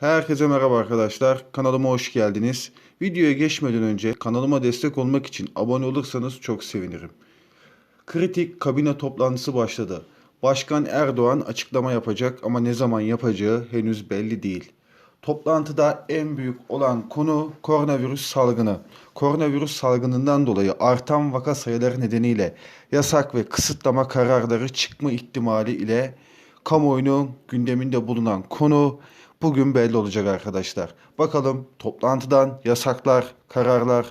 Herkese merhaba arkadaşlar. Kanalıma hoş geldiniz. Videoya geçmeden önce kanalıma destek olmak için abone olursanız çok sevinirim. Kritik kabine toplantısı başladı. Başkan Erdoğan açıklama yapacak ama ne zaman yapacağı henüz belli değil. Toplantıda en büyük olan konu koronavirüs salgını. Koronavirüs salgınından dolayı artan vaka sayıları nedeniyle yasak ve kısıtlama kararları çıkma ihtimali ile kamuoyunun gündeminde bulunan konu bugün belli olacak arkadaşlar. Bakalım toplantıdan yasaklar, kararlar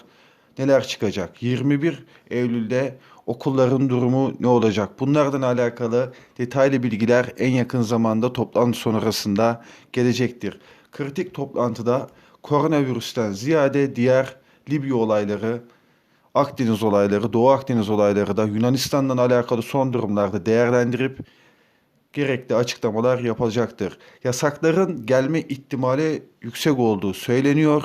neler çıkacak? 21 Eylül'de okulların durumu ne olacak? Bunlardan alakalı detaylı bilgiler en yakın zamanda toplantı sonrasında gelecektir. Kritik toplantıda koronavirüsten ziyade diğer Libya olayları, Akdeniz olayları, Doğu Akdeniz olayları da Yunanistan'la alakalı son durumlarda değerlendirip gerekli açıklamalar yapılacaktır. Yasakların gelme ihtimali yüksek olduğu söyleniyor.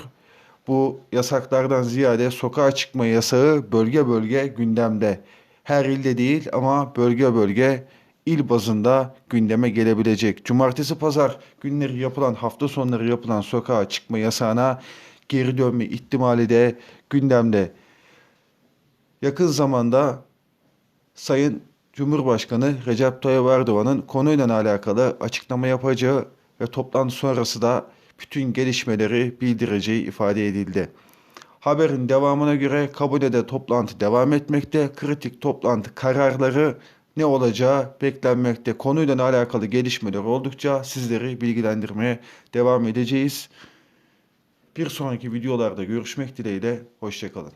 Bu yasaklardan ziyade sokağa çıkma yasağı bölge bölge gündemde. Her ilde değil ama bölge bölge il bazında gündeme gelebilecek. Cumartesi pazar günleri yapılan hafta sonları yapılan sokağa çıkma yasağına geri dönme ihtimali de gündemde. Yakın zamanda Sayın Cumhurbaşkanı Recep Tayyip Erdoğan'ın konuyla alakalı açıklama yapacağı ve toplantı sonrası da bütün gelişmeleri bildireceği ifade edildi. Haberin devamına göre kabinede toplantı devam etmekte. Kritik toplantı kararları ne olacağı beklenmekte. Konuyla alakalı gelişmeler oldukça sizleri bilgilendirmeye devam edeceğiz. Bir sonraki videolarda görüşmek dileğiyle. Hoşçakalın.